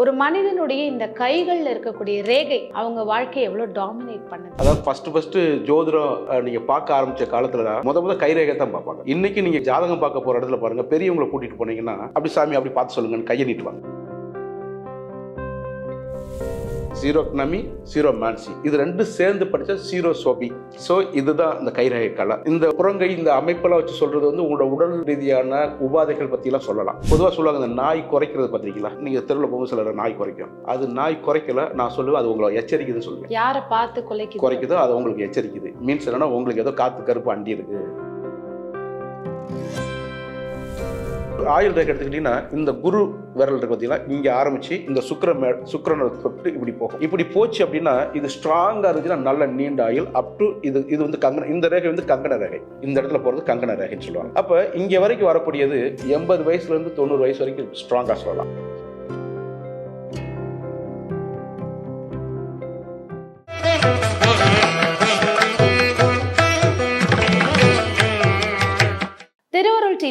ஒரு மனிதனுடைய இந்த கைகள்ல இருக்கக்கூடிய ரேகை அவங்க வாழ்க்கையை எவ்வளவு டாமினேட் பண்ணுது. அதாவது ஃபர்ஸ்ட் ஃபர்ஸ்ட் ஜோதிடம் நீங்க பார்க்க ஆரம்பிச்ச காலத்துல தான் முத கை கைரேகை தான் பார்ப்பாங்க. இன்னைக்கு நீங்க ஜாதகம் பார்க்க போற இடத்துல பாருங்க பெரியவங்களை கூட்டிட்டு போனீங்கன்னா அப்படி சாமி அப்படி பார்த்து சொல்லுங்கன்னு கையை நீட்டுவாங்க. ஜீரோ நமி ஜீரோ மான்சி இது ரெண்டும் சேர்ந்து படிச்ச ஜீரோ சோபி ஸோ இதுதான் இந்த கைரேகை கலை. இந்த புறங்கை இந்த அமைப்பெல்லாம் வச்சு சொல்றது வந்து உங்களோட உடல் ரீதியான உபாதைகள் பற்றிலாம் சொல்லலாம். பொதுவாக சொல்லுவாங்க இந்த நாய் குறைக்கிறது பார்த்தீங்களா நீங்க தெருவில் போகும்போது சிலர் நாய் குறைக்கும். அது நாய் குறைக்கல நான் சொல்லுவேன் அது உங்களை எச்சரிக்குதுன்னு சொல்லுவேன். யாரை பார்த்து கொலைக்குது? குறைக்குதோ அது உங்களுக்கு எச்சரிக்குது. மீன்ஸ் என்னன்னா உங்களுக்கு ஏதோ காத்து கருப்பு அண்டி இருக்கு. ஆயுள் ரேகை எடுத்துக்கிட்டீங்கன்னா இந்த குரு விரல் இருக்கு பார்த்தீங்கன்னா இங்கே ஆரம்பிச்சு இந்த சுக்கிர மே சுக்கிரனை தொட்டு இப்படி போகும். இப்படி போச்சு அப்படின்னா இது ஸ்ட்ராங்காக இருந்துச்சுன்னா நல்ல நீண்ட ஆயுள் அப் டு இது இது வந்து கங்கண இந்த ரேகை வந்து கங்கண ரேகை. இந்த இடத்துல போகிறது கங்கண ரேகைன்னு சொல்லுவாங்க. அப்போ இங்கே வரைக்கும் வரக்கூடியது எண்பது வயசுலேருந்து தொண்ணூறு வயசு வரைக்கும் ஸ்ட்ராங்காக சொல்லலாம்.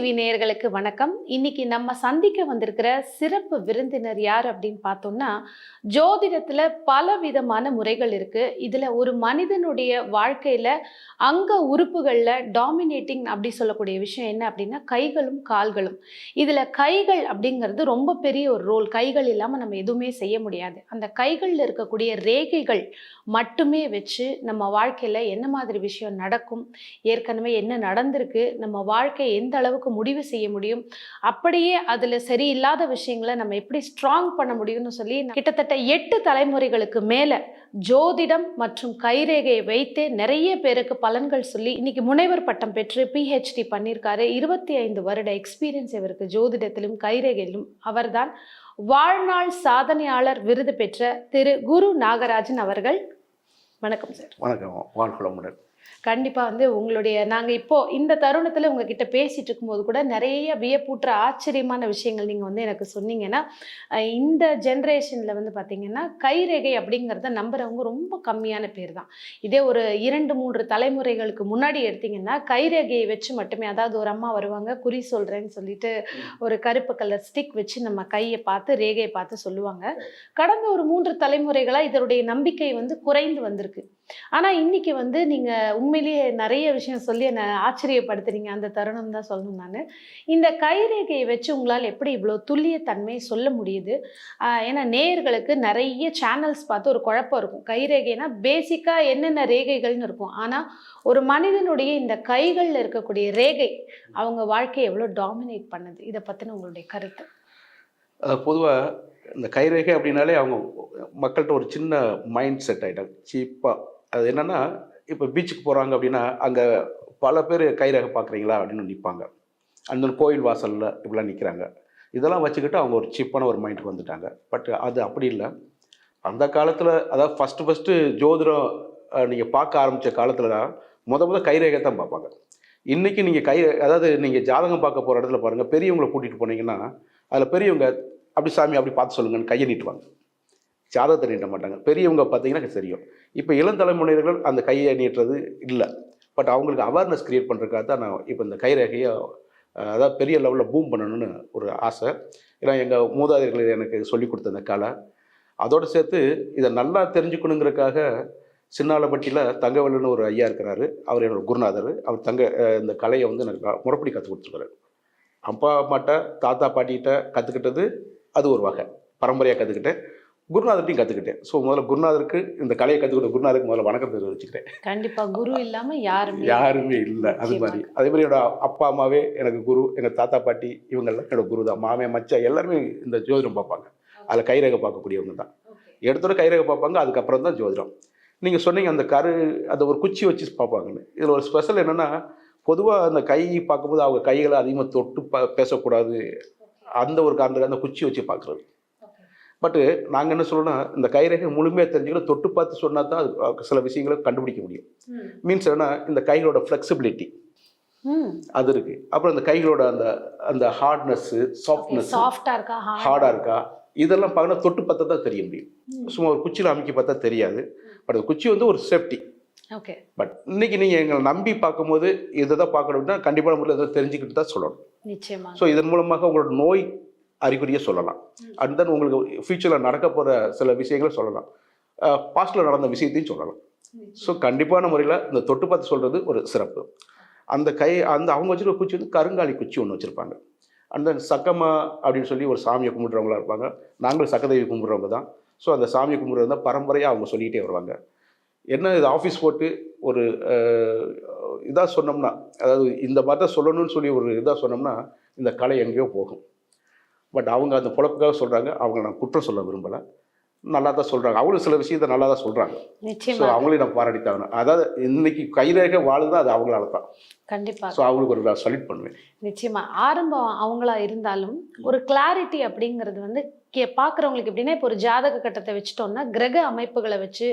டிவி நேயர்களுக்கு வணக்கம். இன்னைக்கு நம்ம சந்திக்க வந்திருக்கிற சிறப்பு விருந்தினர் யார் அப்படின்னு பார்த்தோம்னா ஜோதிடத்துல பல விதமான முறைகள் இருக்கு. இதுல ஒரு மனிதனுடைய வாழ்க்கையில அங்க உறுப்புகள்ல டாமினேட்டிங் அப்படி சொல்லக்கூடிய விஷயம் என்ன அப்படின்னா கைகளும் கால்களும். இதுல கைகள் அப்படிங்கிறது ரொம்ப பெரிய ஒரு ரோல் கைகள் இல்லாம நம்ம எதுவுமே செய்ய முடியாது. அந்த கைகள்ல இருக்கக்கூடிய ரேகைகள் மட்டுமே வச்சு நம்ம வாழ்க்கையில என்ன மாதிரி விஷயம் நடக்கும்? ஏற்கனவே என்ன நடந்திருக்கு? நம்ம வாழ்க்கை எந்த அளவுக்கு முடிவு செய்ய முடியும். அப்படியே அதில் சரியில்லாத விஷயங்களை நம்ம எப்படி ஸ்ட்ராங் பண்ண முடியும்னு சொல்லி கிட்டத்தட்ட எட்டு தலைமுறைகளுக்கு மேலே ஜோதிடம் மற்றும் கைரேகையை வைத்தே நிறைய பேருக்கு பலன்கள் சொல்லி இன்னைக்கு முனைவர் பட்டம் பெற்று பிஹெச்டி பண்ணியிருக்காரு. இருபத்தி ஐந்து வருட எக்ஸ்பீரியன்ஸ் இவருக்கு ஜோதிடத்திலும் கைரேகையிலும். அவர்தான் வாழ்நாள் சாதனையாளர் விருது பெற்ற திரு குரு நாகராஜன் அவர்கள். வணக்கம் சார். வணக்கம். வாழ்க்கை கண்டிப்பாக வந்து உங்களுடைய நாங்கள் இப்போ இந்த தருணத்தில் உங்ககிட்ட பேசிட்டு இருக்கும்போது கூட நிறைய வியப்பூற்ற ஆச்சரியமான விஷயங்கள் நீங்கள் வந்து எனக்கு சொன்னீங்கன்னா இந்த ஜென்ரேஷனில் வந்து பார்த்தீங்கன்னா கைரேகை அப்படிங்கிறத நம்புறவங்க ரொம்ப கம்மியான பேர் தான் இதே ஒரு இரண்டு மூன்று தலைமுறைகளுக்கு முன்னாடி எடுத்தீங்கன்னா கைரேகையை வச்சு மட்டுமே அதாவது ஒரு அம்மா வருவாங்க குறி சொல்கிறேன்னு சொல்லிட்டு ஒரு கருப்பு கலர் ஸ்டிக் வச்சு நம்ம கையை பார்த்து ரேகையை பார்த்து சொல்லுவாங்க. கடந்த ஒரு மூன்று தலைமுறைகளாக இதனுடைய நம்பிக்கை வந்து குறைந்து வந்திருக்கு. ஆனால் இன்னைக்கு வந்து நீங்கள் உண்மையிலேயே நிறைய விஷயம் சொல்லி என்னை ஆச்சரியப்படுத்துறீங்க. அந்த தருணம் தான் சொல்லணும் நான். இந்த கைரேகையை வச்சு உங்களால் எப்படி இவ்வளோ துல்லியத்தன்மை சொல்ல முடியுது? ஏன்னா நேயர்களுக்கு நிறைய சேனல்ஸ் பார்த்து ஒரு குழப்பம் இருக்கும். கைரேகைனா பேசிக்காக என்னென்ன ரேகைகள்னு இருக்கும். ஆனால் ஒரு மனிதனுடைய இந்த கைகளில் இருக்கக்கூடிய ரேகை அவங்க வாழ்க்கையை எவ்வளோ டாமினேட் பண்ணுது? இதை பற்றின உங்களுடைய கருத்து. பொதுவாக இந்த கைரேகை அப்படின்னாலே அவங்க மக்கள்கிட்ட ஒரு சின்ன மைண்ட் செட் ஆகிட்டாங்க சீப்பாக அது என்னென்னா இப்போ பீச்சுக்கு போகிறாங்க அப்படின்னா அங்கே பல பேர் கைரேகை பார்க்குறீங்களா அப்படின்னு நிற்பாங்க அந்த கோயில் வாசலில் இப்படிலாம் நிற்கிறாங்க இதெல்லாம் வச்சுக்கிட்டு அவங்க ஒரு சீப்பான ஒரு மைண்டுக்கு வந்துட்டாங்க. பட் அது அப்படி இல்லை. அந்த காலத்தில் அதாவது ஃபஸ்ட்டு ஃபஸ்ட்டு ஜோதிடம் நீங்கள் பார்க்க ஆரம்பித்த காலத்தில் தான் முத முத கைரேகை தான் பார்ப்பாங்க. இன்றைக்கி நீங்கள் கை அதாவது நீங்கள் ஜாதகம் பார்க்க போகிற இடத்துல பாருங்கள் பெரியவங்களை கூட்டிகிட்டு போனீங்கன்னா அதில் பெரியவங்க அப்படி சாமி அப்படி பார்த்து சொல்லுங்கன்னு கையை நீட்டுவாங்க. ஜாதகத்தை நீட்ட மாட்டாங்க. பெரியவங்க பார்த்தீங்கன்னா தெரியும். இப்போ இளம் தலைமுறையினர்கள் அந்த கையை நீட்டுறது இல்லை. பட் அவங்களுக்கு அவேர்னஸ் க்ரியேட் பண்ணுறதுக்காக தான் நான் இப்போ இந்த கைரேகையை அதாவது பெரிய லெவலில் பூம் பண்ணணும்னு ஒரு ஆசை. ஏன்னா எங்கள் மூதாதையர்கள் எனக்கு சொல்லி கொடுத்த அந்த கலை. அதோடு சேர்த்து இதை நல்லா தெரிஞ்சுக்கணுங்கிறதுக்காக சின்னாலப்பட்டியில் தங்கவல்லுன்னு ஒரு ஐயா இருக்கிறாரு. அவர் என்னோட குருநாதர். அவர் தங்க இந்த கலையை வந்து எனக்கு முறைப்படி கற்றுக் கொடுத்துருக்காரு. அப்பா அம்மாட்ட தாத்தா பாட்டிகிட்ட கற்றுக்கிட்டது அது ஒரு வகை. பரம்பரையாக கற்றுக்கிட்டேன் குருநாதர்ட்டையும் கற்றுக்கிட்டேன் ஸோ முதல்ல குருநாதருக்கு இந்த கலையை கற்றுக்கிட்ட குருநாதருக்கு முதல்ல வணக்கம் தெரிவிச்சுக்கிறேன் கண்டிப்பா குரு இல்லாம யாருமே யாருமே இல்லை அது மாதிரி. அதே மாதிரி என்னோட அப்பா அம்மாவே எனக்கு குரு எங்கள் தாத்தா பாட்டி இவங்கெல்லாம் என்னோட குரு தான். மாமே மச்சா எல்லாருமே இந்த ஜோதிடம் பார்ப்பாங்க. அதில் கைரேகை பார்க்கக்கூடியவங்க தான். எடுத்தோட கைரேகை பார்ப்பாங்க அதுக்கப்புறம் தான் ஜோதிடம். நீங்கள் சொன்னீங்க அந்த கரு அந்த ஒரு குச்சி வச்சு பார்ப்பாங்கன்னு. இதில் ஒரு ஸ்பெஷல் என்னென்னா பொதுவாக அந்த கை பார்க்கும்போது அவங்க கைகளை அதிகமாக தொட்டு ப பேசக்கூடாது. அந்த ஒரு காரணத்துக்கு அந்த குச்சி வச்சு பார்க்குறது. பட்டு நாங்கள் என்ன சொல்லணும்னா இந்த கைரேகை முழுமையாக தெரிஞ்சுக்கிட்டு தொட்டு பார்த்து சொன்னால் தான் அது சில விஷயங்களை கண்டுபிடிக்க முடியும். மீன்ஸ் என்னன்னா இந்த கைகளோட ஃப்ளெக்சிபிலிட்டி அது இருக்குது அப்புறம் இந்த கைகளோட அந்த அந்த ஹார்ட்னஸ்ஸு சாஃப்ட்னஸ் சாஃப்டா இருக்கா? ஹார்டாக இருக்கா? இதெல்லாம் பார்க்கணும் தொட்டு பார்த்தா தான் தெரிய முடியும். சும்மா ஒரு குச்சியில் அமைக்க பார்த்தா தெரியாது. பட் அந்த குச்சி வந்து ஒரு சேஃப்டி ஓகே பட் இன்னைக்கு நீங்கள் எங்களை நம்பி பார்க்கும்போது இதை தான் பார்க்கணும்னா கண்டிப்பான முறையில் இதை தெரிஞ்சுக்கிட்டு தான் சொல்லணும். ஸோ இதன் மூலமாக உங்களோட நோய் அறிகுறியை சொல்லலாம். அண்ட் தென் உங்களுக்கு ஃபியூச்சரில் நடக்க போகிற சில விஷயங்களை சொல்லலாம். Uh, பாஸ்டில் நடந்த விஷயத்தையும் சொல்லலாம். ஸோ கண்டிப்பான முறையில் இந்த தொட்டு பார்த்து சொல்கிறது ஒரு சிறப்பு. அந்த கை அந்த அவங்க வச்சுருக்க குச்சி வந்து கருங்காலி குச்சி ஒன்று வச்சுருப்பாங்க. அண்ட் தென் சக்கமா அப்படின்னு சொல்லி ஒரு சாமியை கும்பிட்றவங்களா இருப்பாங்க. நாங்களும் சக்கதேவி கும்பிட்றவங்க தான். ஸோ அந்த சாமியை கும்பிட்றது தான் பரம்பரையாக அவங்க சொல்லிகிட்டே வருவாங்க. என்ன இது ஆஃபீஸ் போட்டு ஒரு இதாக சொன்னோம்னா அதாவது இந்த மாதிரி தான் சொல்லணும்னு சொல்லி ஒரு இதாக சொன்னோம்னா இந்த கலை எங்கேயோ போகும். பட் அவங்க அந்த பொழப்புக்காக சொல்கிறாங்க அவங்க நான் குற்றம் சொல்ல விரும்பலை. நல்லா தான் சொல்கிறாங்க அவங்களும் சில விஷயத்தை நல்லா தான் சொல்கிறாங்க ஸோ அவங்களையும் நான் பாராட்டித்தாங்க அதாவது இன்னைக்கு கைரேகை வாழுது அது அவங்களால தான். கண்டிப்பா. ஸோ அவங்களுக்கு ஒரு சல்யூட் பண்ணுவேன். நிச்சயமா. ஆரம்பம் அவங்களா இருந்தாலும் ஒரு கிளாரிட்டி அப்படிங்கிறது வந்து கே பார்க்குறவங்களுக்கு எப்படின்னா இப்போ ஒரு ஜாதக கட்டத்தை வச்சுட்டோம்னா கிரக அமைப்புகளை வச்சு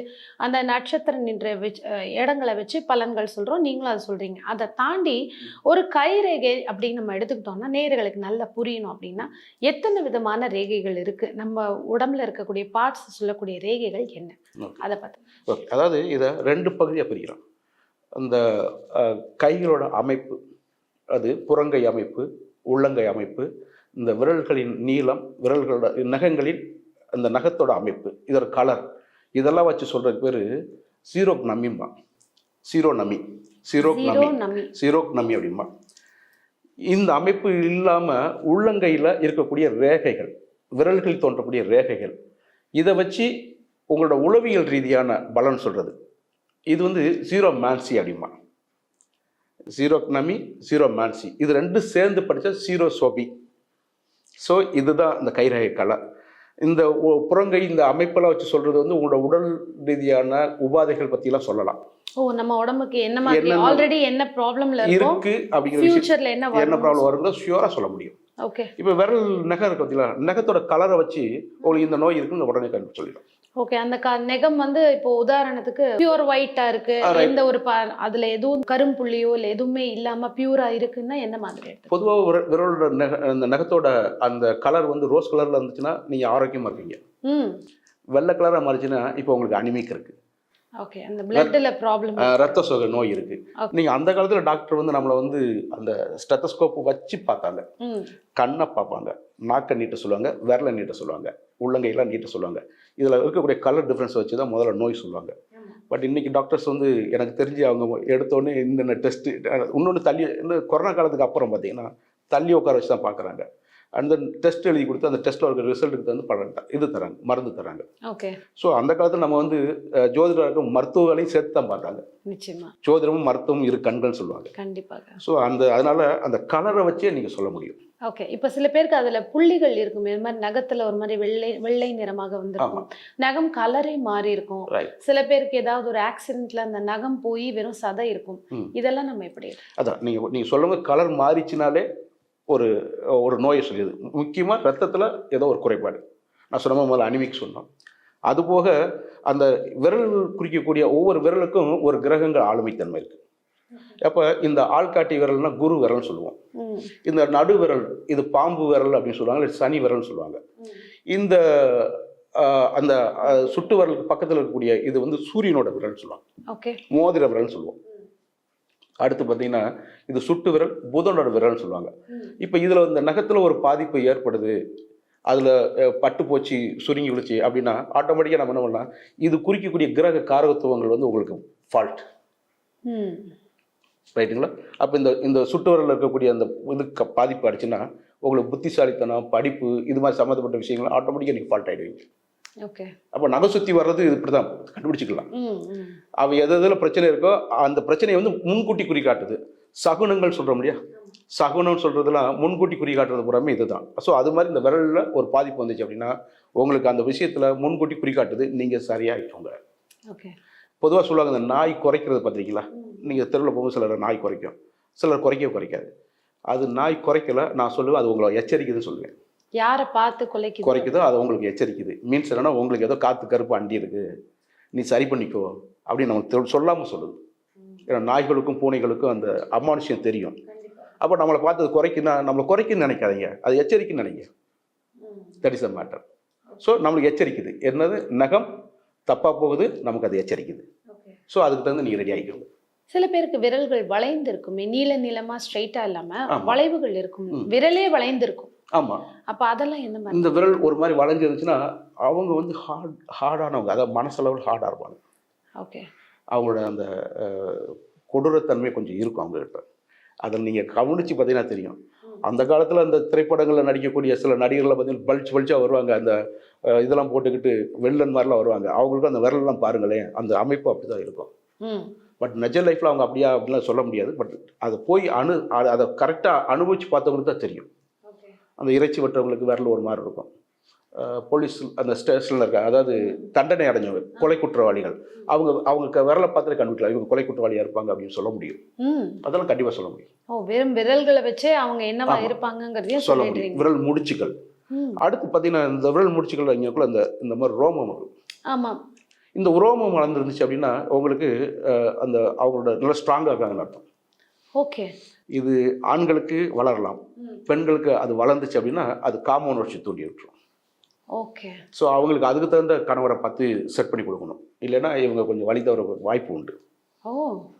அந்த நட்சத்திரம் நின்ற வச்சு இடங்களை வச்சு பலன்கள் சொல்கிறோம் நீங்களும் அதை சொல்கிறீங்க அதை தாண்டி ஒரு கை ரேகை அப்படின்னு நம்ம எடுத்துக்கிட்டோம்னா நேர்களுக்கு நல்லா புரியணும் அப்படின்னா எத்தனை விதமான ரேகைகள் இருக்குது நம்ம உடம்புல இருக்கக்கூடிய பார்ட்ஸ் சொல்லக்கூடிய ரேகைகள் என்ன. அதை பார்த்து ஓகே. அதாவது இதை ரெண்டு பகுதியாக பிரிக்கிறோம். அந்த கைகளோட அமைப்பு அது புறங்கை அமைப்பு உள்ளங்கை அமைப்பு இந்த விரல்களின் நீளம் விரல்களோட நகங்களின் அந்த நகத்தோட அமைப்பு இதோட கலர் இதெல்லாம் வச்சு சொல்கிறதுக்கு பேர் சீரோக் நமிம்பா சீரோ நமி சீரோக் நமி சீரோக் நமி அப்படிம்பா. இந்த அமைப்பு இல்லாமல் உள்ளங்கையில் இருக்கக்கூடிய ரேகைகள் விரல்களில் தோன்றக்கூடிய ரேகைகள் இதை வச்சு உங்களோட உளவியல் ரீதியான பலன் சொல்கிறது இது வந்து ஜீரோ மேன்சி அப்படிமா ஜீரோ நமி ஜீரோ மேன்சி இது ரெண்டும் சேர்ந்து படித்தா ஜீரோ சோபி ஸோ இதுதான் இந்த கைரேகை கலை. இந்த புறங்கை இந்த அமைப்பெல்லாம் வச்சு சொல்கிறது வந்து உங்களோட உடல் ரீதியான உபாதைகள் பற்றிலாம் சொல்லலாம். ஓ நம்ம உடம்புக்கு என்ன மாதிரி ஆல்ரெடி என்ன ப்ராப்ளம்ல இருக்கு அப்படிங்கிற ஃபியூச்சர்ல என்ன என்ன ப்ராப்ளம் வருங்கிறத ஷியூராக சொல்ல முடியும். ஓகே இப்போ விரல் நகம் இருக்கு பார்த்தீங்களா நகத்தோட கலரை வச்சு உங்களுக்கு இந்த நோய் இருக்குன்னு உடனே கண்டு சொல்லிடும். ஓகே அந்த நெகம் வந்து இப்போ உதாரணத்துக்கு பியூர் ஒயிட்டா இருக்கு. எந்த ஒரு அதுல எதுவும் கரும்புள்ளியோ இல்ல எதுவுமே இல்லாம பியூரா இருக்குன்னா என்ன மாதிரி பொதுவாக விரலோட நக அந்த நகத்தோட அந்த கலர் வந்து ரோஸ் கலரில் இருந்துச்சுன்னா நீங்கள் ஆரோக்கியமாக இருப்பீங்க. ம். வெள்ளை கலராக மாறிச்சுன்னா இப்போ உங்களுக்கு அனிமிக் இருக்கு. ஓகே அந்த பிளட்ல ப்ராப்ளம் ரத்த சோகை நோய் இருக்கு. நீங்கள் அந்த காலத்தில் டாக்டர் வந்து நம்மளை வந்து அந்த ஸ்டெத்தஸ்கோப் வச்சு பார்த்தாங்க. கண்ணை பார்ப்பாங்க. நாக்கை நீட்ட சொல்லுவாங்க. விரலை நீட்ட சொல்லுவாங்க. உள்ளங்கையெல்லாம் நீட்ட சொல்லுவாங்க. இதில் இருக்கக்கூடிய கலர் டிஃப்ரென்ஸ் வச்சு தான் முதல்ல நோய் சொல்லுவாங்க. பட் இன்னைக்கு டாக்டர்ஸ் வந்து எனக்கு தெரிஞ்சு அவங்க எடுத்தோடனே இந்த டெஸ்ட்டு இன்னொன்று தள்ளி இன்னும் கொரோனா காலத்துக்கு அப்புறம் பார்த்தீங்கன்னா தள்ளி உட்கார வச்சு தான் பார்க்குறாங்க அந்த டெஸ்ட் எழுதி கொடுத்து அந்த டெஸ்ட்டில் இருக்கிற ரிசல்ட்டுக்கு வந்து பலன் இது தராங்க மருந்து தராங்க. ஓகே ஸோ அந்த காலத்தில் நம்ம வந்து ஜோதிடருக்கும் மருத்துவங்களையும் சேர்த்து தான் பார்த்தாங்க. நிச்சயமா. ஜோதிடமும் மருத்துவம் இரு கண்கள் சொல்லுவாங்க. கண்டிப்பாக. ஸோ அந்த அதனால அந்த கலரை வச்சே நீங்கள் சொல்ல முடியும். ஓகே இப்போ சில பேருக்கு அதுல புள்ளிகள் இருக்கும் இது மாதிரி நகத்துல ஒரு மாதிரி வெள்ளை வெள்ளை நிறமாக வந்திருக்கும். நகம் கலரே மாறி இருக்கும். சில பேருக்கு ஏதாவது ஒரு ஆக்சிடென்ட்ல அந்த நகம் போய் வெறும் சதை இருக்கும். இதெல்லாம் நம்ம எப்படி அதான் நீங்கள் நீங்கள் சொல்லும்போது கலர் மாறிச்சுனாலே ஒரு ஒரு நோயை சொல்லியது முக்கியமாக ரத்தத்தில் ஏதோ ஒரு குறைபாடு. நான் சொன்ன முதல்ல அனிமிக் சொன்னோம். அதுபோக அந்த விரல் குறிக்கக்கூடிய ஒவ்வொரு விரலுக்கும் ஒரு கிரகங்கள் ஆளுமைத்தன்மை இருக்குது அப்போ இந்த ஆள்காட்டி விரல்னா குரு விரல்னு சொல்லுவோம். இந்த நடு விரல் இது பாம்பு விரல் அப்படின்னு சொல்லுவாங்க இல்லை சனி விரல்னு சொல்லுவாங்க. இந்த அந்த சுட்டு விரலுக்கு பக்கத்தில் இருக்கக்கூடிய இது வந்து சூரியனோட விரல்னு சொல்லுவாங்க. மோதிர விரல்னு சொல்லுவோம். அடுத்து பார்த்தீங்கன்னா இது சுட்டு விரல் புதனோட விரல்னு சொல்லுவாங்க. இப்போ இதில் இந்த நகத்தில் ஒரு பாதிப்பு ஏற்படுது. அதில் பட்டு போச்சு சுருங்கி விழுச்சு அப்படின்னா ஆட்டோமேட்டிக்காக நம்ம என்ன பண்ணலாம்? இது குறிக்கக்கூடிய கிரக காரகத்துவங்கள் வந்து உங்களுக்கு ஃபால்ட் ரைட்டுங்களா? அப்போ இந்த இந்த சுட்டு விரலில் இருக்கக்கூடிய அந்த இது க- பாதிப்பு ஆயிடுச்சுன்னா உங்களுக்கு புத்திசாலித்தனம் படிப்பு இது மாதிரி சம்மந்தப்பட்ட விஷயங்கள் ஆட்டோமேட்டிக்காக நீங்கள் ஃபால்ட் ஆகிடுவீங்க ஓகே அப்போ நகை சுற்றி வர்றது இது இப்படி தான் கண்டுபிடிச்சிக்கலாம் அவ எது எதில் பிரச்சனை இருக்கோ அந்த பிரச்சனையை வந்து முன்கூட்டி குறி காட்டுது. சகுனங்கள் சொல்கிறோம் இல்லையா? சகுனம்னு சொல்கிறதுலாம் முன்கூட்டி குறி காட்டுறது பூராமே இதுதான். ஸோ அது மாதிரி இந்த விரலில் ஒரு பாதிப்பு வந்துச்சு அப்படின்னா உங்களுக்கு அந்த விஷயத்தில் முன்கூட்டி குறி காட்டுது நீங்கள் சரியாயிக்கோங்க. ஓகே பொதுவாக சொல்லுவாங்க இந்த நாய் குறைக்கிறது பார்த்துருக்கீங்களா? நீங்கள் தெருவில் போகும்போது சிலர் நாய் குறைக்கும். சிலர் குறைக்கவே குறைக்காது. அது நாய் குறைக்கல நான் சொல்லுவேன் அது உங்களை எச்சரிக்குதுன்னு சொல்லுவேன். யாரை பார்த்து கொலைக்குது? குறைக்குதோ அது உங்களுக்கு எச்சரிக்குது. மீன்ஸ் என்னன்னா உங்களுக்கு ஏதோ காத்து கருப்பு அண்டி இருக்கு. நீ சரி பண்ணிக்கோ. அப்படின்னு நமக்கு சொல்லாமல் சொல்லுது. ஏன்னா நாய்களுக்கும் பூனைகளுக்கும் அந்த அமானுஷ்யம் தெரியும். அப்போ நம்மளை பார்த்து அது குறைக்குன்னா நம்மளை குறைக்குன்னு நினைக்காதீங்க. அது எச்சரிக்கைன்னு நினைங்க. That is a matter so நம்மளுக்கு எச்சரிக்குது. என்னது? நகம். தப்பாக போகுது நமக்கு அது எச்சரிக்குது. ஸோ அதுக்கு தகுந்து நீங்கள் ரெடி ஆகிக்கோங்க சில பேருக்கு விரல்கள் வளைந்து இருக்குமே நீல நீளமா ஸ்ட்ரைட்டா இல்லாம ஆமா. வளைவுகள் இருக்கும். விரலே வளைந்து இருக்கும் ஆமாம் அப்ப அதெல்லாம் என்ன மாதிரி? இந்த விரல் ஒரு மாதிரி வளைஞ்சு இருந்துச்சுன்னா அவங்க வந்து ஹார்ட் ஹார்டானவங்க அதாவது மனசளவில் ஹார்டாக இருப்பாங்க. ஓகே அவங்களோட அந்த கொடூரத்தன்மை கொஞ்சம் இருக்கும் அவங்ககிட்ட. அதை நீங்கள் கவனித்து பார்த்தீங்கன்னா தெரியும். அந்த காலத்தில் அந்த திரைப்படங்களில் நடிக்கக்கூடிய சில நடிகர்களை பார்த்தீங்கன்னா பல்ச் பல்ச்சாக வருவாங்க. அந்த இதெல்லாம் போட்டுக்கிட்டு வெள்ளன் மாதிரிலாம் வருவாங்க. அவங்களுக்கு அந்த விரலெல்லாம் பாருங்களேன். அந்த அமைப்பு அப்படி தான் இருக்கும் பட் நிஜ லைஃப்பில் அவங்க அப்படியா அப்படிலாம் சொல்ல முடியாது. பட் அதை போய் அணு அதை- கரெக்டாக அனுபவிச்சு பார்த்தவங்களுக்கு தான் தெரியும். அந்த இறைச்சி வெட்டுறவங்களுக்கு விரல் ஒரு மாதிரி இருக்கும். போலீஸ் அந்த ஸ்டேஷனில் இருக்க அதாவது தண்டனை அடைஞ்சவங்க கொலை குற்றவாளிகள். அவங்க அவங்க விரலை பார்த்துட்டு கண்டுபிடிக்கலாம். இவங்க கொலை குற்றவாளியாக இருப்பாங்க அப்படின்னு சொல்ல முடியும். அதெல்லாம் கண்டிப்பாக சொல்ல முடியும். ஓ வெறும் விரல்களை வச்சே அவங்க என்னவா. இருப்பாங்கங்கிறதையும் சொல்ல முடியும். விரல் முடிச்சுகள். அடுத்து பார்த்தீங்கன்னா இந்த விரல் முடிச்சுகள் இங்கக்குள்ள இந்த இந்த மாதிரி ரோமம் ஆமாம். இந்த ரோமம் வளர்ந்துருந்துச்சு அப்படின்னா உங்களுக்கு அந்த அவங்களோட நல்லா ஸ்ட்ராங்காக இருக்காங்கன்னு அர்த்தம். ஓகே. இது ஆண்களுக்கு வளரலாம். பெண்களுக்கு அது வளர்ந்துச்சு அப்படின்னா அது காம உணர்ச்சி தூண்டி விட்டுரும். ஓகே. ஸோ அவங்களுக்கு அதுக்கு தகுந்த கணவரை பார்த்து செட் பண்ணி கொடுக்கணும். இல்லைன்னா இவங்க கொஞ்சம் வழி தவற வாய்ப்பு உண்டு. ஓ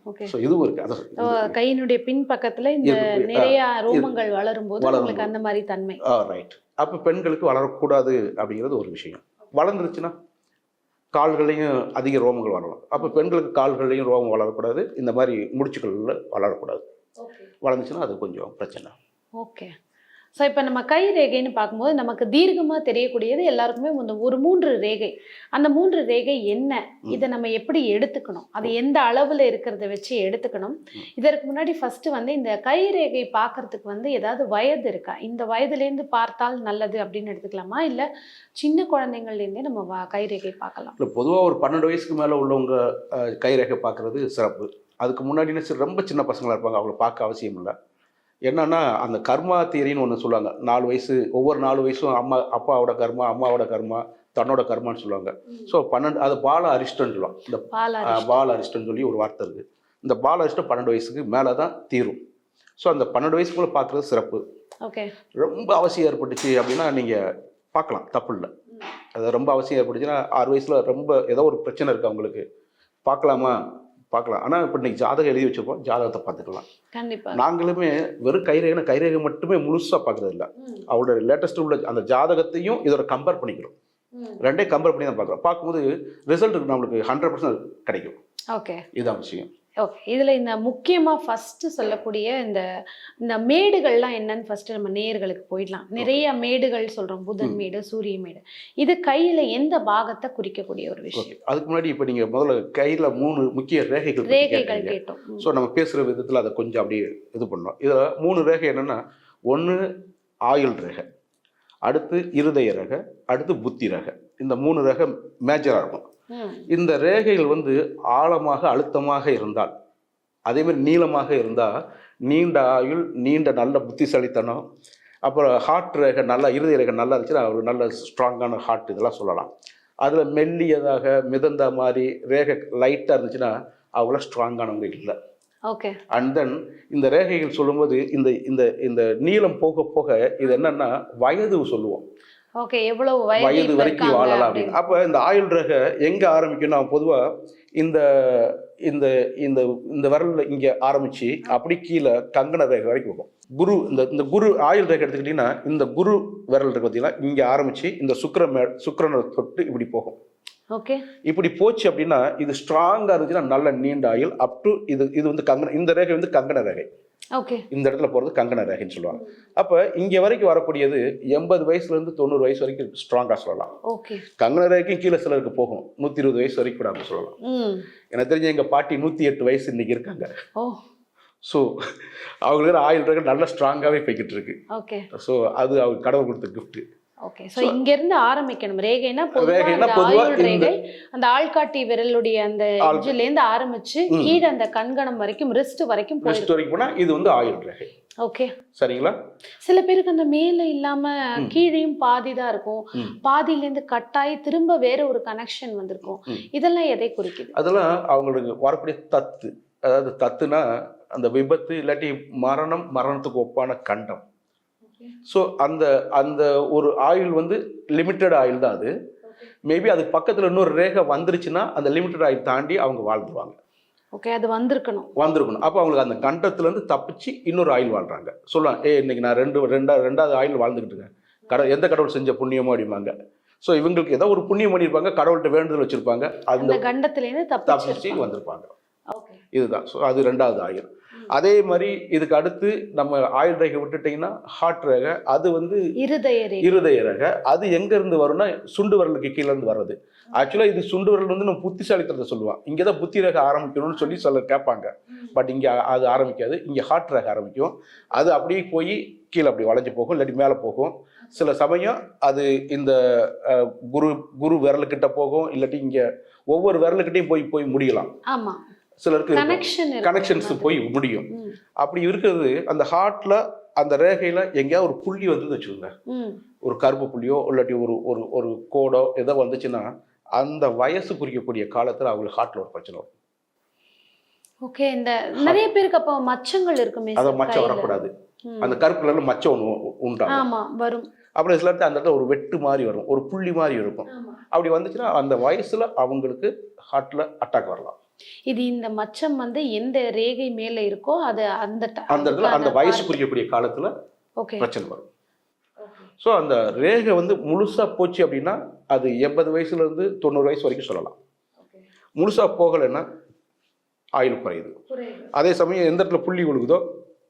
ஓகே. ஸோ இதுவும் இருக்கு. அதான் கையினுடைய பின் பக்கத்துல இந்த. நிறைய ரோமங்கள் வளரும் போது உங்களுக்கு அந்த மாதிரி தன்மை. ரைட் அப்போ பெண்களுக்கு வளரக்கூடாது அப்படிங்கிறது ஒரு விஷயம். வளர்ந்துருச்சுன்னா கால்களையும் அதிக ரோமங்கள் வரலாம் அப்போ பெண்களுக்கு கால்கள்லையும் ரோமம் வளரக்கூடாது. இந்த மாதிரி முடிச்சுகளில் வளரக்கூடாது. வளர்ந்துச்சுன்னா அது கொஞ்சம் பிரச்சனை. ஓகே. ஸோ இப்போ நம்ம கை ரேகைன்னு பார்க்கும்போது நமக்கு தீர்க்கமாக தெரியக்கூடியது எல்லாருக்குமே இந்த ஒரு மூன்று ரேகை. அந்த மூன்று ரேகை என்ன? இதை நம்ம எப்படி எடுத்துக்கணும்? அது எந்த அளவில் இருக்கிறத வச்சு எடுத்துக்கணும்? இதற்கு முன்னாடி ஃபஸ்ட்டு வந்து இந்த கை ரேகை பார்க்கறதுக்கு வந்து ஏதாவது வயது இருக்கா? இந்த வயதுலேருந்து பார்த்தால் நல்லது அப்படின்னு எடுத்துக்கலாமா? இல்லை சின்ன குழந்தைங்கள்லேருந்தே நம்ம வ- கை ரேகை பார்க்கலாம். இல்லை பொதுவாக ஒரு பன்னெண்டு வயசுக்கு மேலே உள்ளவங்க கைரேகை பார்க்குறது சிறப்பு. அதுக்கு முன்னாடின்னு சில ரொம்ப சின்ன பசங்களாக இருப்பாங்க. அவங்கள பார்க்க அவசியம் இல்லை. என்னன்னா அந்த கர்மா தியரின்னு ஒன்று சொல்லுவாங்க. நாலு வயசு ஒவ்வொரு நாலு வயசும் அம்மா அப்பாவோட கர்மா அம்மாவோட கர்மா தன்னோட கர்மான்னு சொல்லுவாங்க. ஸோ பன்னெண்டு அது பால அரிஷ்டன்னு சொல்லுவாங்க. இந்த பாலா அரிஷ்டன்னு சொல்லி ஒரு வார்த்தை இருக்குது இந்த பால அரிஷ்டம் பன்னெண்டு வயசுக்கு மேலே தான் தீரும். ஸோ அந்த பன்னெண்டு வயசுக்குள்ளே பார்க்குறது சிறப்பு. ஓகே. ரொம்ப அவசியம் ஏற்பட்டுச்சு அப்படின்னா நீங்கள் பார்க்கலாம் தப்பு இல்லை. அது ரொம்ப அவசியம் ஏற்பட்டுச்சுன்னா ஆறு வயசில் ரொம்ப ஏதோ ஒரு பிரச்சனை இருக்குது அவங்களுக்கு. பார்க்கலாமா பார்க்கலாம். ஆனால் இப்போ இன்னைக்கு ஜாதகம் எழுதி வச்சிருப்போம் ஜாதகத்தை பார்த்துக்கலாம். கண்டிப்பா. நாங்களுமே வெறும் கைரேகைனா கைரேகை மட்டுமே முழுசாக பார்க்குறது இல்லை அவரோட லேட்டஸ்ட் உள்ள அந்த ஜாதகத்தையும் இதோட கம்பேர் பண்ணிக்கிறோம். ரெண்டே கம்பேர் பண்ணி தான் பார்க்குறோம். பார்க்கும்போது ரிசல்ட் நம்மளுக்கு ஹண்ட்ரட் பர்சன்ட் கிடைக்கும். ஓகே. இதுதான் விஷயம். ஓகே இதில் இந்த முக்கியமாக ஃபஸ்ட்டு சொல்லக்கூடிய இந்த இந்த மேடுகள்லாம் என்னன்னு ஃபஸ்ட்டு நம்ம நேர்களுக்கு போயிடலாம். நிறைய மேடுகள் சொல்கிறோம் புதன் மேடு சூரிய மேடு. இது கையில் எந்த பாகத்தை குறிக்கக்கூடிய ஒரு விஷயம்? அதுக்கு முன்னாடி இப்போ நீங்கள் முதல்ல கையில் மூணு முக்கிய ரேகைகள் ரேகைகள். கேட்டோம். ஸோ நம்ம பேசுகிற விதத்தில் அதை கொஞ்சம் அப்படியே இது பண்ணோம் இதில் மூணு ரேகை என்னென்னா ஒன்று ஆயுள் ரேகை அடுத்து இருதய ரேகை அடுத்து புத்தி ரேகை. இந்த மூணு ரேகை மேஜராக இருக்கும். இந்த ரேகைகள் வந்து ஆழமாக அழுத்தமாக இருந்தால் அதே மாதிரி நீளமாக இருந்தால் நீண்ட ஆயுள் நீண்ட நல்ல புத்திசாலித்தனம் அப்புறம் ஹார்ட் ரேகை நல்லா இருதய ரேகை நல்லா இருந்துச்சுன்னா ஒரு நல்ல ஸ்ட்ராங்கான ஹார்ட் இதெல்லாம் சொல்லலாம். அதில் மெல்லியதாக மிதந்த மாதிரி ரேகை லைட்டாக இருந்துச்சுன்னா அவங்களாம் ஸ்ட்ராங்கானவங்க இல்லை. ஓகே. அண்ட் தென் இந்த ரேகைகள் சொல்லும்போது இந்த இந்த இந்த நீளம் போக போக இது என்னன்னா வயது சொல்லுவோம். ஓகே எவ்வளவு வயது வரைக்கும் வாழலாம் அப்படின்னு. அப்போ இந்த ஆயுள் ரேகை எங்கே ஆரம்பிக்கும்னா பொதுவாக இந்த இந்த இந்த இந்த விரல்ல இங்கே ஆரம்பிச்சு அப்படி கீழே கங்கண ரேகை வரைக்கும் போகும் குரு இந்த இந்த குரு ஆயுள் ரேகை எடுத்துக்கிட்டிங்கன்னா இந்த குரு விரல் இருக்கு பார்த்தீங்கன்னா இங்கே ஆரம்பிச்சு இந்த சுக்கிர மே சுக்கிரனை தொட்டு இப்படி போகும். ஓகே. இப்படி போச்சு அப்படின்னா இது ஸ்ட்ராங்காக இருந்துச்சுன்னா நல்ல நீண்ட ஆயுள் அப் டு இது இது வந்து கங்கண இந்த ரேகை வந்து கங்கண ரேகை. இந்த இடத்துல போகிறது கங்கண ரேகைன்னு சொல்லுவாங்க. அப்போ இங்கே வரைக்கும் வரக்கூடியது எண்பது வயசுலேருந்து தொண்ணூறு வயசு வரைக்கும் ஸ்ட்ராங்காக சொல்லலாம். ஓகே கங்கண ரேகைக்கும் கீழே சிலருக்கு போகும். நூற்றி இருபது வயசு வரைக்கும் கூட அப்படி சொல்லலாம். எனக்கு தெரிஞ்ச எங்கள் பாட்டி நூற்றி எட்டு வயசு இன்னைக்கு இருக்காங்க. ஓ. ஸோ அவங்களுக்கு ஆயுள் நல்லா ஸ்ட்ராங்காகவே போய்கிட்டு இருக்கு. ஓகே ஸோ அது அவங்க கடவுள் கொடுத்த gift. ஓகே ஸோ இங்க இருந்து ஆரம்பிக்கணும். ரேகைனா பொதுவா ரேகைனா அந்த பொதுவா ஆயுள் இந்த- ரேகை அந்த ஆள்காட்டி விரலுடைய அந்த இருந்து ஆரம்பிச்சு. கீழே அந்த கண்கணம் வரைக்கும் ரிஸ்ட் வரைக்கும் ரெஸ்ட் வரைக்கும் போனால் இது வந்து ஆயுள் ரேகை. ஓகே சரிங்களா? சில பேருக்கு அந்த மேல இல்லாம. கீழேயும் பாதி தான் இருக்கும். ம். பாதியில இருந்து கட்டாயி திரும்ப வேற ஒரு கனெக்ஷன் வந்திருக்கும். இதெல்லாம் எதை குறிக்குது? அதெல்லாம் அவங்களுக்கு வரக்கூடிய தத்து அதாவது தத்துனா அந்த விபத்து இல்லாட்டி மரணம் மரணத்துக்கு ஒப்பான கண்டம். ஸோ அந்த அந்த ஒரு ஆயுள் வந்து லிமிட்டட் ஆயுள் தான் அது. மேபி அதுக்கு பக்கத்தில் இன்னொரு ரேகை வந்துருச்சுன்னா அந்த லிமிட்டட் ஆயுள் தாண்டி அவங்க வாழ்ந்துருவாங்க. ஓகே அது வந்திருக்கணும். வந்திருக்கணும். அப்போ அவங்களுக்கு அந்த கண்டத்துலேருந்து தப்பிச்சு இன்னொரு ஆயில் வாழ்றாங்க. சொல்லுவாங்க ஏ இன்னைக்கு நான் ரெண்டு ரெண்டா ரெண்டாவது ஆயில் வாழ்ந்துக்கிட்டு இருக்கேன். கடவுள் எந்த கடவுள் செஞ்ச புண்ணியமோ அப்படிம்பாங்க. ஸோ இவங்களுக்கு ஏதோ ஒரு புண்ணியம் பண்ணியிருப்பாங்க கடவுள்கிட்ட வேண்டுதல் வச்சிருப்பாங்க. அந்த கண்டத்திலேருந்து தப்பிச்சு வந்திருப்பாங்க. இதுதான். ஸோ அது ரெண்டாவது ஆயில் அதே மாதிரி இதுக்கு அடுத்து நம்ம ஆயுள் ரேகை விட்டுட்டிங்கன்னா ஹார்ட் ரேகை அது வந்து இருதய ரேகை. இருதய ரேகை. அது எங்க இருந்து வரும்னா சுண்டு விரலுக்கு கீழே இருந்து வர்றது ஆக்சுவலா இது சுண்டு விரல் வந்து நம்ம புத்திசாலித்தனத்தை சொல்லுவான். இங்கே தான் புத்தி ரேகை ஆரம்பிக்கணும்னு சொல்லி சொல்ல கேட்பாங்க. பட் இங்கே அது ஆரம்பிக்காது. இங்கே ஹார்ட் ரேகை ஆரம்பிக்கும். அது அப்படியே போய் கீழே அப்படி வளைஞ்சு போகும் இல்லாட்டி மேலே போகும். சில சமயம் அது இந்த குரு குரு விரலுக்கிட்ட போகும் இல்லாட்டி இங்கே ஒவ்வொரு விரலுக்கிட்டையும் போய் போய் முடியலாம். ஆமா. சிலருக்கு கனெக்ஷன் கனெக்ஷன்ஸ் போய் முடியும். அப்படி இருக்கிறது அந்த ஹார்ட்ல அந்த ரேகையில எங்கேயாவது ஒரு புள்ளி வந்து வச்சுக்கோங்க. ஒரு கருப்பு புள்ளியோ இல்லாட்டி ஒரு ஒரு ஒரு கோடோ ஏதோ வந்துச்சுன்னா அந்த வயசு குறிக்கக்கூடிய காலத்துல அவங்களுக்கு ஹார்ட்ல ஒரு பிரச்சனை வரும். ஓகே இந்த நிறைய பேருக்கு அப்போ மச்சங்கள் இருக்குமே அதை மச்சம். வரக்கூடாது. அந்த கருப்பு கலர்ல மச்சம் ஒன்று உண்டாகும். ஆமா வரும். அப்புறம் சில இடத்துல அந்த இடத்துல ஒரு வெட்டு மாதிரி வரும். ஒரு புள்ளி மாதிரி இருக்கும். அப்படி வந்துச்சுன்னா அந்த வயசுல அவங்களுக்கு ஹார்ட்ல அட்டாக் வரலாம். இது இந்த மச்சம் வந்து எந்த ரேகை மேல இருக்கோ அது அந்த அந்த இடத்துல அந்த வயசு குறிக்கக்கூடிய காலத்துல ஓகே. பிரச்சனை வரும். ஸோ அந்த ரேகை வந்து முழுசா போச்சு அப்படின்னா அது எண்பது வயசுல இருந்து தொண்ணூறு வயசு வரைக்கும் சொல்லலாம். முழுசா போகலைன்னா ஆயுள் குறையுது. அதே சமயம் எந்த இடத்துல புள்ளி விழுகுதோ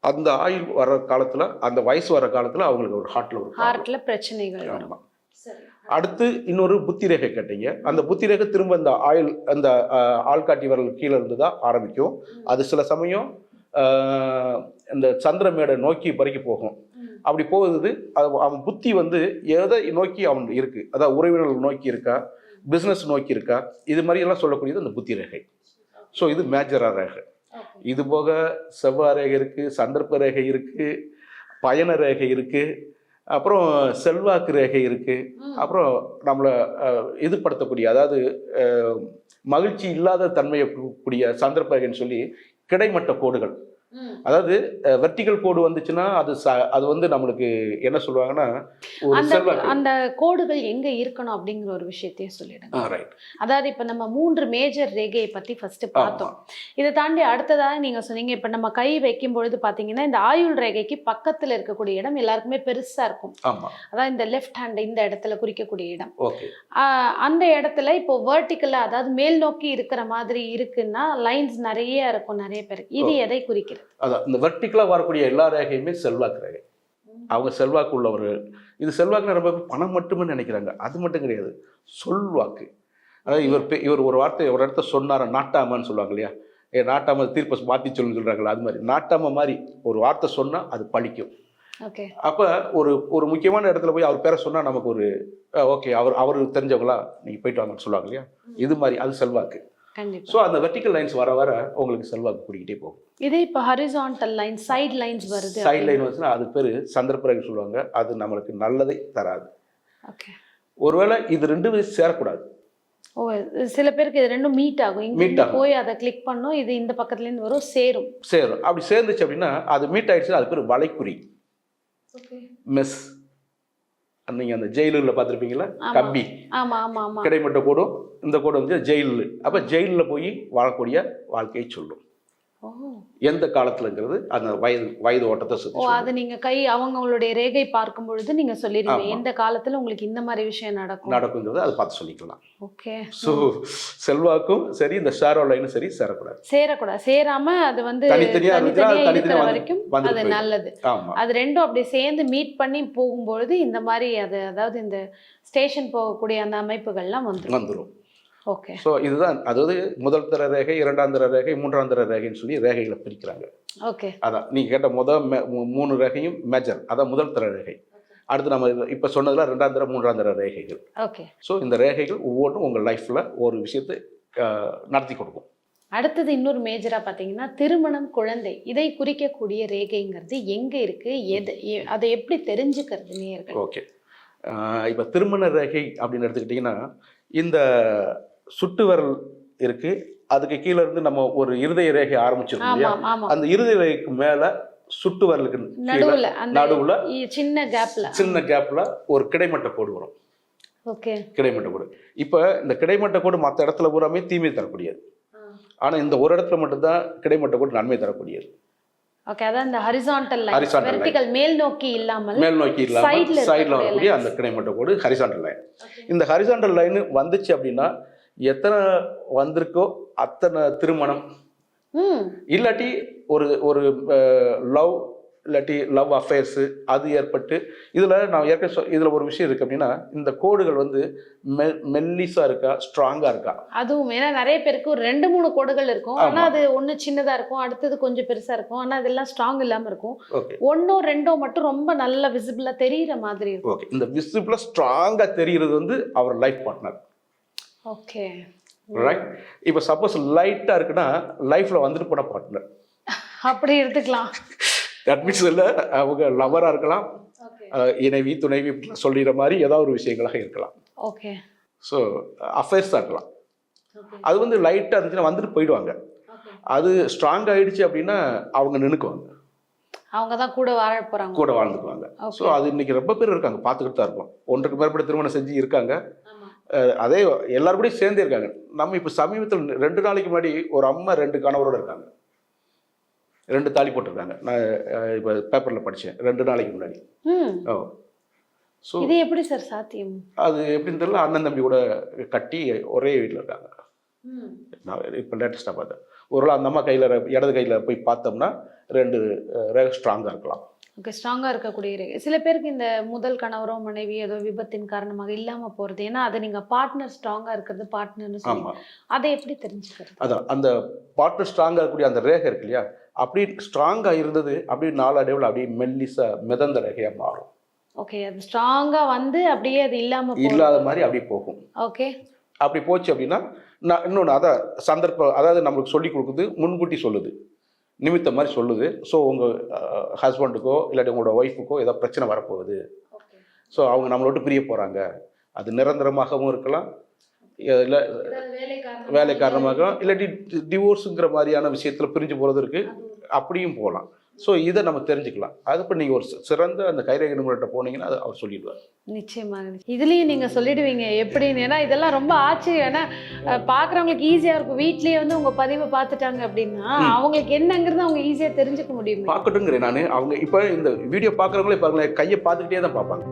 அந்த ஆயுள் வர காலத்துல அந்த வயசு வர காலத்துல அவங்களுக்கு ஒரு ஹார்ட்ல ஒரு. ஹார்ட்ல பிரச்சனைகள் வரும். ஆமா. அடுத்து இன்னொரு புத்தி ரேகை கேட்டீங்க. அந்த புத்தி ரேகை திரும்ப அந்த ஆயுள் அந்த ஆள்காட்டி விரல் கீழே இருந்து தான் ஆரம்பிக்கும் அது சில சமயம் இந்த சந்திரமேடை நோக்கி பறிக்க போகும். அப்படி போகுது அது அவன் புத்தி வந்து எதை நோக்கி அவன் இருக்கு? அதாவது உறவினர்கள் நோக்கி இருக்கா? பிஸ்னஸ் நோக்கி இருக்கா? இது மாதிரி எல்லாம் சொல்லக்கூடியது அந்த புத்தி ரேகை ஸோ இது மேஜரா ரேகை. இது போக செவ்வாய் ரேகை இருக்கு சந்தர்ப்ப ரேகை இருக்கு பயண ரேகை இருக்கு. அப்புறம் செல்வாக்கு ரேகை இருக்கு. அப்புறம் நம்மளை அஹ், இதுபடுத்தக்கூடிய அதாவது மகிழ்ச்சி இல்லாத தன்மையை கூடிய சந்தர்ப்ப ரேகைன்னு சொல்லி கிடைமட்ட கோடுகள். அதாவது வெர்டிகல் கோடு வந்துச்சுன்னா அது அது வந்து நம்மளுக்கு என்ன சொல்லுவாங்கன்னா ஒரு அந்த கோடுகள் எங்க இருக்கணும் அப்படிங்கிற ஒரு விஷயத்தையும் சொல்லிடுங்க. அதாவது இப்ப நம்ம மூன்று மேஜர் ரேகையை பத்தி ஃபர்ஸ்ட் பார்த்தோம். இதை தாண்டி அடுத்ததாக நீங்க சொன்னீங்க இப்ப நம்ம கை வைக்கும் பொழுது பாத்தீங்கன்னா இந்த ஆயுள் ரேகைக்கு பக்கத்துல இருக்கக்கூடிய இடம் எல்லாருக்குமே பெருசா இருக்கும். அதாவது இந்த லெஃப்ட் ஹேண்ட் இந்த இடத்துல குறிக்கக்கூடிய இடம். அந்த இடத்துல இப்போ வேர்ட்டிக்கலா அதாவது மேல் நோக்கி இருக்கிற மாதிரி இருக்குன்னா லைன்ஸ் நிறைய இருக்கும் நிறைய பேருக்கு. இது எதை குறிக்கிறது? அதான் இந்த வெர்டிக்கலாக வரக்கூடிய எல்லா ரேகையுமே செல்வாக்கு ரேகை. அவங்க செல்வாக்கு உள்ளவர்கள். இது செல்வாக்குன்னு ரொம்ப பணம் மட்டுமே நினைக்கிறாங்க. அது மட்டும் கிடையாது. சொல்வாக்கு. அதாவது இவர் பே- இவர் ஒரு வார்த்தை ஒரு இடத்த சொன்னார நாட்டாமன்னு சொல்லுவாங்க இல்லையா? ஏ நாட்டாம தீர்ப்பை மாற்றி சொல்லுன்னு சொல்கிறாங்களா அது மாதிரி. நாட்டாம மாதிரி ஒரு வார்த்தை சொன்னால் அது பழிக்கும். ஓகே. அப்போ ஒரு ஒரு முக்கியமான இடத்துல போய் அவர் பேரை சொன்னால் நமக்கு ஒரு ஓகே அவர் அவருக்கு தெரிஞ்சவங்களா நீங்கள் போயிட்டு வாங்கன்னு சொல்லுவாங்க இல்லையா? இது மாதிரி அது செல்வாக்கு. ஸோ அந்த வெர்டிக்கல் லைன்ஸ் வர வர உங்களுக்கு செல்வாக்கு கூடிக்கிட்டே போகும். இதே இப்போ ஹரிசான்டல் லைன் சைடு லைன்ஸ் வருது சைட் லைன் வந்துச்சுன்னா அது பேர் சந்தர்ப்பரேகை சொல்லுவாங்க. அது நம்மளுக்கு நல்லதை தராது. ஓகே ஒருவேளை இது ரெண்டுமே சேரக்கூடாது. ஓ சில பேருக்கு இது ரெண்டும் மீட் ஆகும். ஆகும். போய் அதை கிளிக் பண்ணும் இது இந்த பக்கத்துல இருந்து வரும் சேரும். சேரும். அப்படி சேர்ந்துச்சு அப்படின்னா அது மீட் ஆயிடுச்சுன்னா அது பேர் வளைக்குறி மிஸ் நீங்க அந்த ஜெயிலில் பார்த்துருப்பீங்களா. கம்பி. கிடைமட்ட கோடும் இந்த கோடு வந்து ஜெயில். அப்போ ஜெயிலில் போய் வாழக்கூடிய வாழ்க்கையை சொல்லும். எந்த காலத்துலங்கிறது அந்த வயது வயது ஓட்டத்தை சொல்லும். அது நீங்க கை அவங்களுடைய ரேகை பார்க்கும் பொழுது நீங்க ஆமா. எந்த காலத்துல உங்களுக்கு இந்த மாதிரி விஷயம் நடக்கும்? நடக்குங்கிறத அதை பார்த்து சொல்லிக்கலாம். ஓகே. ஸோ செல்வாக்கும் சரி இந்த ஷேரோ சரி சேரக்கூடாது. சேரக்கூடாது. சேராம அது வந்து தனித்தனியா தனித்தனியா வரைக்கும் அது. நல்லது. அது ரெண்டும் அப்படி சேர்ந்து மீட் பண்ணி போகும்பொழுது இந்த மாதிரி அது அதாவது இந்த ஸ்டேஷன் போகக்கூடிய அந்த அமைப்புகள்லாம் வந்துடும் வந்துடும் ஓகே. ஸோ இதுதான் அதாவது முதல் தர ரேகை இரண்டாம் தர ரேகை மூன்றாம் தர ரேகைன்னு சொல்லி ரேகைகளை பிரிக்கிறாங்க. ஓகே. அதான் நீங்கள் கேட்ட முதல் மூணு ரேகையும் மேஜர் அதான் முதல் தர ரேகை. அடுத்து நம்ம இப்போ சொன்னதில் ரெண்டாம் தர மூன்றாம் தர ரேகைகள். ஓகே. ஸோ இந்த ரேகைகள் ஒவ்வொன்றும் உங்கள் லைஃப்பில் ஒரு விஷயத்தை நடத்தி கொடுக்கும். அடுத்தது இன்னொரு மேஜரா பாத்தீங்கன்னா திருமணம் குழந்தை இதை குறிக்கக்கூடிய ரேகைங்கிறது எங்க இருக்கு? எது அதை எப்படி தெரிஞ்சுக்கிறது நேயர்கள் ஓகே. இப்போ திருமண ரேகை அப்படின்னு எடுத்துக்கிட்டிங்கன்னா இந்த சுட்டு விரல் இருக்கு. அதுக்கு கீழே இருந்து நம்ம ஒரு இருதய ரேகை ஆரம்பிச்சிருக்கோம் இல்லையா? அந்த இருதய ரேகைக்கு மேலே சுட்டு விரலுக்கு நடுவுல சின்ன கேப்ல சின்ன கேப்ல ஒரு கிடைமட்ட கோடு வரும். ஓகே. கிடைமட்ட கோடு. இப்போ இந்த கிடைமட்ட கோடு மற்ற இடத்துல பூராமே தீமை தரக்கூடியது. ஆனால் இந்த ஒரு இடத்துல மட்டும்தான் கிடைமட்ட கோடு நன்மை தரக்கூடியது. ஓகே அதான் இந்த ஹரிசான்டல் லைன். வெர்டிகல் மேல் நோக்கி இல்லாமல் மேல் நோக்கி இல்லாமல் சைடில் வரக்கூடிய. அந்த கிடைமட்ட கோடு ஹரிசாண்டல் லைன் இந்த ஹரிசாண்டல் லைன் வந்துச்சு அப்படின்னா எத்தனை வந்திருக்கோ அத்தனை திருமணம். இல்லாட்டி ஒரு ஒரு லவ் இல்லாட்டி லவ் அஃபேர்ஸு அது ஏற்பட்டு இதில் நான் ஏற்கனவே சொ இதில் ஒரு விஷயம் இருக்குது அப்படின்னா இந்த கோடுகள் வந்து மெ மெல்லிஸாக இருக்கா ஸ்ட்ராங்காக இருக்கா? அதுவும் ஏன்னா நிறைய பேருக்கு ஒரு ரெண்டு மூணு கோடுகள் இருக்கும். ஆனா ஆமா. அது ஒண்ணு சின்னதா இருக்கும் அடுத்தது கொஞ்சம் பெருசா இருக்கும். ஆனா அதெல்லாம் ஸ்ட்ராங் இல்லாம இருக்கும். ஒன்னோ ரெண்டோ மட்டும் ரொம்ப நல்ல விசிபிளா தெரியுற மாதிரி இருக்கும். ஓகே. இந்த விசிபிளாக ஸ்ட்ராங்காக தெரிகிறது வந்து அவர் லைஃப் பார்ட்னர் ஓகே ரைட் இப்போ சப்போஸ் லைட்டாக இருக்குன்னா லைஃப்பில் வந்துட்டு போன பார்ட்னர் அப்படி எடுத்துக்கலாம் தட் மீன்ஸ் இல்லை அவங்க லவராக இருக்கலாம். இணைவி துணைவி சொல்லிடுற மாதிரி ஏதாவது ஒரு விஷயங்களாக இருக்கலாம். ஓகே ஸோ அஃபேர்ஸாக இருக்கலாம். அது வந்து லைட்டாக இருந்துச்சுன்னா வந்துட்டு போயிடுவாங்க. அது ஸ்ட்ராங் ஆயிடுச்சு அப்படின்னா அவங்க நின்னுக்குவாங்க. அவங்க தான் கூட வாழ போறாங்க. கூட வாழ்ந்துக்குவாங்க. ஸோ அது இன்னைக்கு ரொம்ப பேர் இருக்காங்க. பார்த்துக்கிட்டு தான் இருக்கோம். ஒன்றுக்கு மேற்பட்ட திருமணம் செஞ்சு இருக்காங்க. அதே எல்லாரும் கூடயும் சேர்ந்தே இருக்காங்க. நம்ம இப்போ சமீபத்தில் ரெண்டு நாளைக்கு முன்னாடி ஒரு அம்மா ரெண்டு கணவரோட இருக்காங்க. ரெண்டு தாலி போட்டிருக்காங்க. நான் இப்போ பேப்பரில் படித்தேன் ரெண்டு நாளைக்கு முன்னாடி. ஓ. ஸோ இது எப்படி சார் சாத்தியம்? அது எப்படின்னு தெரியல. அண்ணன் தம்பி கூட கட்டி ஒரே வீட்டில் இருக்காங்க. நான் இப்போ லேட்டஸ்ட்டாக பார்த்தேன். ஒருவேளை அந்த அம்மா கையில் இடது கையில் போய் பார்த்தோம்னா ரெண்டு ரேக ஸ்ட்ராங்காக இருக்கலாம். ஓகே ஸ்ட்ராங்கா இருக்கக்கூடிய ரேகை சில பேருக்கு இந்த முதல் கணவரோ மனைவி ஏதோ விபத்தின் காரணமாக இல்லாம போறது. ஏன்னா அது நீங்க பார்ட்னர் ஸ்ட்ராங்கா இருக்கிறது பார்ட்னர்னு சொல்லி அதை எப்படி தெரிஞ்சுக்கிறது? அதான் அந்த பார்ட்னர் ஸ்ட்ராங்காக இருக்கக்கூடிய அந்த ரேகை இருக்கு இல்லையா? அப்படி ஸ்ட்ராங்காக இருந்தது அப்படியே நாளடைவில் அப்படியே மெல்லிசாக மிதந்த ரேகையாக மாறும். ஓகே அது ஸ்ட்ராங்கா வந்து அப்படியே அது இல்லாம இல்லாத மாதிரி அப்படியே போகும். ஓகே. அப்படி போச்சு அப்படின்னா நான் இன்னொன்று அதான் சந்தர்ப்பம் அதாவது நம்மளுக்கு சொல்லி கொடுக்குது முன்கூட்டி சொல்லுது. நிமித்த மாதிரி சொல்லுது. ஸோ உங்கள் ஹஸ்பண்டுக்கோ இல்லாட்டி உங்களோட ஒய்ஃபுக்கோ ஏதோ பிரச்சனை வரப்போகுது. ஸோ அவங்க நம்மளை விட்டு பிரிய போகிறாங்க அது நிரந்தரமாகவும் இருக்கலாம். இல்லை வேலை காரணமாக இல்லாட்டி டிவோர்ஸுங்கிற மாதிரியான விஷயத்தில் பிரிஞ்சு போகிறது இருக்குது அப்படியும் போகலாம். ஸோ இதை நம்ம தெரிஞ்சுக்கலாம். அது இப்போ நீங்கள் ஒரு சிறந்த அந்த கைரேகை நிபுணர்கிட்ட போனீங்கன்னா அது அவர் சொல்லிடுவார். நிச்சயமாக. இதுலயும் நீங்க சொல்லிடுவீங்க. எப்படின்னு? ஏன்னா இதெல்லாம் ரொம்ப ஆச்சரியம் ஏன்னா பார்க்கறவங்களுக்கு ஈஸியா இருக்கும். வீட்லயே வந்து உங்க பதிவை பார்த்துட்டாங்க அப்படின்னா அவங்களுக்கு என்னங்கிறது அவங்க ஈஸியா தெரிஞ்சுக்க முடியுமே. பார்க்கட்டுங்கிறேன் நான். அவங்க இப்போ இந்த வீடியோ பார்க்குறவங்களே பாருங்களேன் கையை பார்த்துக்கிட்டே தான் பார்ப்பாங்க.